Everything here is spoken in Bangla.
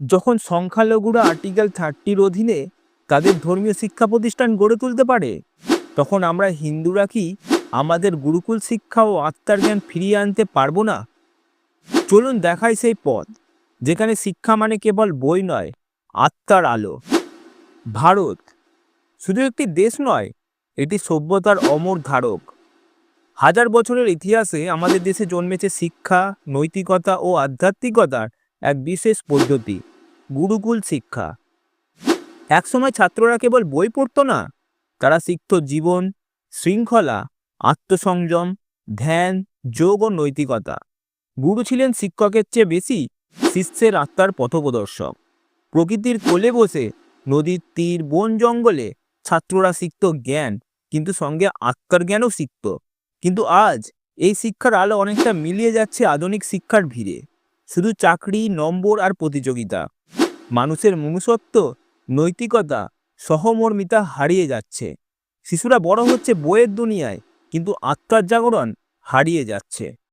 যখন সংখ্যালঘুরা আর্টিকেল থার্টির অধীনে তাদের ধর্মীয় শিক্ষা প্রতিষ্ঠান গড়ে তুলতে পারে, তখন আমরা হিন্দুরা কি আমাদের গুরুকুল শিক্ষা ও আত্মার জ্ঞান ফিরিয়ে আনতে পারব না? চলুন দেখাই সেই পথ, যেখানে শিক্ষা মানে কেবল বই নয়, আত্মার আলো। ভারত শুধু একটি দেশ নয়, এটি সভ্যতার অমর ধারক। হাজার বছরের ইতিহাসে আমাদের দেশে জন্মেছে শিক্ষা, নৈতিকতা ও আধ্যাত্মিকতার এক বিশেষ পদ্ধতি, গুরুকুল শিক্ষা। একসময় ছাত্ররা কেবল বই পড়তো না, তারা শিখত জীবন, শৃঙ্খলা, আত্মসংযম, ধ্যান, যোগ ও নৈতিকতা। গুরু ছিলেন শিক্ষকের চেয়ে বেশি শিষ্যের আত্মার পথপ্রদর্শক। প্রকৃতির কোলে বসে নদীর তীর, বন, জঙ্গলে ছাত্ররা শিখত জ্ঞান, কিন্তু সঙ্গে আত্মার জ্ঞানও শিখত। কিন্তু আজ এই শিক্ষার আলো অনেকটা মিলিয়ে যাচ্ছে আধুনিক শিক্ষার ভিড়ে। শুধু চাকরি, নম্বর আর প্রতিযোগিতা। মানুষের মনুষত্ব নৈতিকতা, সহমর্মিতা হারিয়ে যাচ্ছে। শিশুরা বড় হচ্ছে বইয়ের দুনিয়ায়, কিন্তু আত্মার জাগরণ হারিয়ে যাচ্ছে।